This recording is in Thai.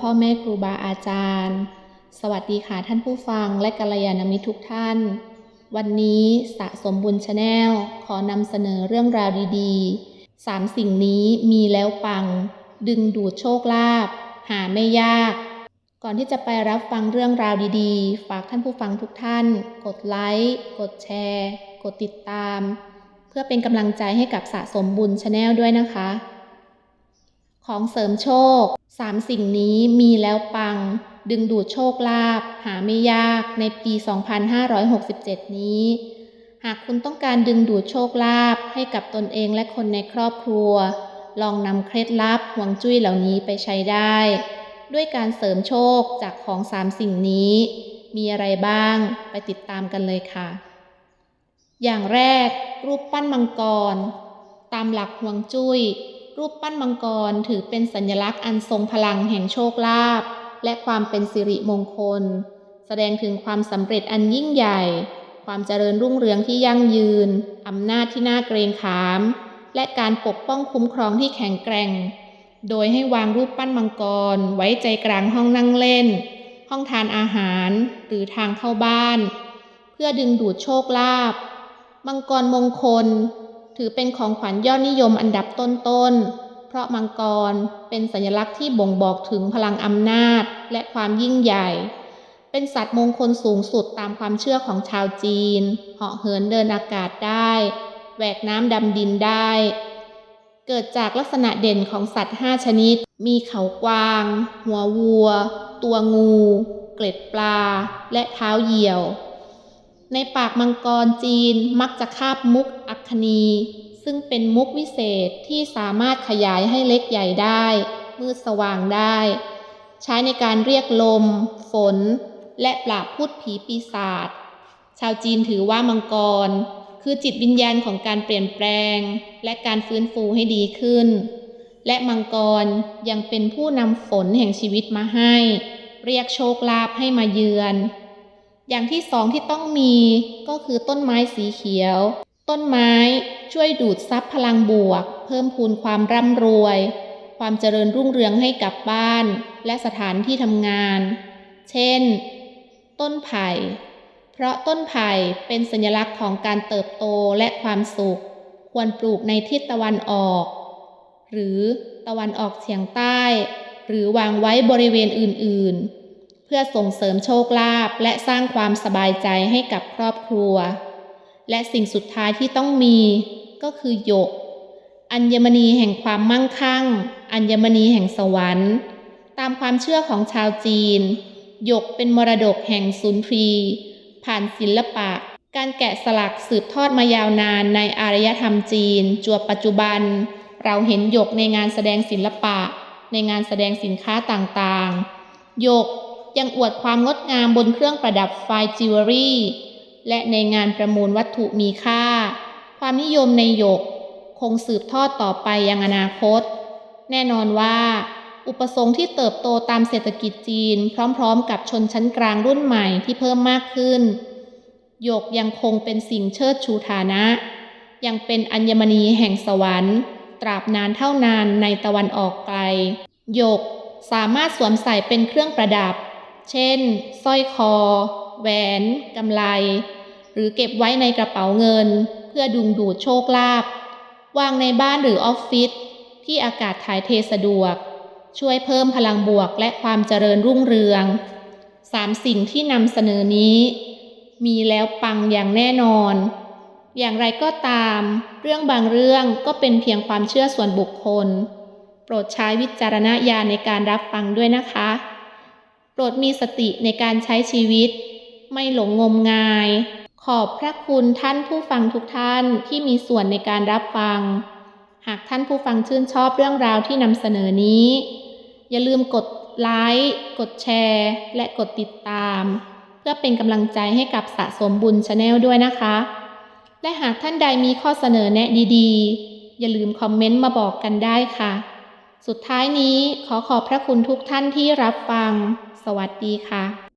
พ่อแม่ครูบาอาจารย์ สวัสดีค่ะท่านผู้ฟังและกัลยาณมิตรทุกท่าน วันนี้สะสมบุญชาแนลขอนำเสนอเรื่องราวดีๆสามสิ่งนี้มีแล้วปัง ดึงดูดโชคลาภหาไม่ยาก ก่อนที่จะไปรับฟังเรื่องราวดีๆ ฝากท่านผู้ฟังทุกท่าน กดไลค์กดแชร์ กดติดตาม เพื่อเป็นกำลังใจให้กับสะสมบุญชาแนลด้วยนะคะ ของเสริมโชคสามสิ่งนี้มีแล้วปัง ดึงดูดโชคลาภหาไม่ยากในปี 2567 นี้ หากคุณต้องการดึงดูดโชคลาภให้กับตนเองและคนในครอบครัว ลองนำเคล็ดลับห่วงจุ้ยเหล่านี้ไปใช้ได้ ด้วยการเสริมโชคจากของสามสิ่งนี้ มีอะไรบ้างไปติดตามกันเลยค่ะ อย่างแรก รูปปั้นมังกร ตามหลักห่วงจุ้ย รูปปั้นมังกรถือเป็นสัญลักษณ์อันทรงพลังแห่งโชคลาภและความเป็นสิริมงคล แสดงถึงความสำเร็จอันยิ่งใหญ่ ความเจริญรุ่งเรืองที่ยั่งยืนอำนาจที่น่าเกรงขาม และการปกป้องคุ้มครองที่แข็งแกร่ง โดยให้วางรูปปั้นมังกร ไว้ใจกลางห้องนั่งเล่น ห้องทานอาหารหรือทางเข้าบ้าน เพื่อดึงดูดโชคลาภมังกรมงคล ถือเป็นของขวัญยอดนิยมอันดับต้นๆ เพราะมังกรเป็นสัญลักษณ์ที่บ่งบอกถึงพลังอำนาจและความยิ่งใหญ่ เป็นสัตว์มงคลสูงสุดตามความเชื่อของชาวจีน เหาะเหินเดินอากาศได้ แหวกน้ำดำดินได้ เกิดจากลักษณะเด่นของสัตว์ห้าชนิด มีเขากวาง หัววัว ตัวงู เกล็ดปลา และเท้าเหยี่ยว ในปากมังกรจีนมักจะคาบมุกอัคคณีซึ่งเป็นมุกวิเศษที่สามารถขยายให้เล็กใหญ่ได้ มืดสว่างได้ ใช้ในการเรียกลม ฝน และปราบพูดผีปีศาจชาวจีนถือว่ามังกร คือจิตวิญญาณของการเปลี่ยนแปลง และการฟื้นฟูให้ดีขึ้น และมังกรยังเป็นผู้นำฝนแห่งชีวิตมาให้ เรียกโชคลาภให้มาเยือน อย่างที่สองที่ต้องมีก็คือต้นไม้สีเขียว ต้นไม้ช่วยดูดซับพลังบวก เพิ่มพูนความร่ำรวย ความเจริญรุ่งเรืองให้กับบ้าน และสถานที่ทำงาน เช่น ต้นไผ่ เพราะต้นไผ่เป็นสัญลักษณ์ของการเติบโตและความสุข ควรปลูกในทิศตะวันออก หรือตะวันออกเฉียงใต้ หรือวางไว้บริเวณอื่น ๆ เพื่อส่งเสริมโชคลาภและสร้างความสบายใจให้กับครอบครัว และสิ่งสุดท้ายที่ต้องมีก็คือหยก อัญมณีแห่งความมั่งคั่ง อัญมณีแห่งสวรรค์ ตามความเชื่อของชาวจีน หยกเป็นมรดกแห่งสุนทรี ผ่านศิลปะ การแกะสลักสืบทอดมายาวนานในอารยธรรมจีน จวบปัจจุบัน เราเห็นหยกในงานแสดงศิลปะ ในงานแสดงสินค้าต่างๆหยก ยังอวดความงดงามบนเครื่องประดับไฟจิวเวลรี่ และในงานประมูลวัตถุมีค่า ความนิยมในหยก คงสืบทอดต่อไปยังอนาคต แน่นอนว่า อุปสงค์ที่เติบโตตามเศรษฐกิจจีน พร้อมๆ กับชนชั้นกลางรุ่นใหม่ที่เพิ่มมากขึ้น หยกยังคงเป็นสิ่งเชิดชูฐานะ ยังเป็นอัญมณีแห่งสวรรค์ ตราบนานเท่านานในตะวันออกไกลหยกสามารถสวมใส่เป็นเครื่องประดับ เช่นสร้อยคอ แหวน กำไล หรือเก็บไว้ในกระเป๋าเงิน เพื่อดึงดูดโชคลาภวางในบ้านหรือออฟฟิศที่อากาศถ่ายเทสะดวก ช่วยเพิ่มพลังบวกและความเจริญรุ่งเรืองสามสิ่งที่นำเสนอนี้ มีแล้วปังอย่างแน่นอน อย่างไรก็ตาม เรื่องบางเรื่องก็เป็นเพียงความเชื่อส่วนบุคคล โปรดใช้วิจารณญาณในการรับฟังด้วยนะคะ ปรดมีสติในการใช้ชีวิต ไม่หลงงมงาย ขอบพระคุณท่านผู้ฟังทุกท่านที่มีส่วนในการรับฟัง หากท่านผู้ฟังชื่นชอบเรื่องราวที่นำเสนอนี้ อย่าลืมกดไลค์ กดแชร์ และกดติดตาม เพื่อเป็นกำลังใจให้กับสะสมบุญชาแนลด้วยนะคะ และหากท่านใดมีข้อเสนอแนะดีๆ อย่าลืมคอมเมนต์มาบอกกันได้ค่ะ สุดท้ายนี้ขอขอบพระคุณทุกท่านที่รับฟัง วัสดีค่ะ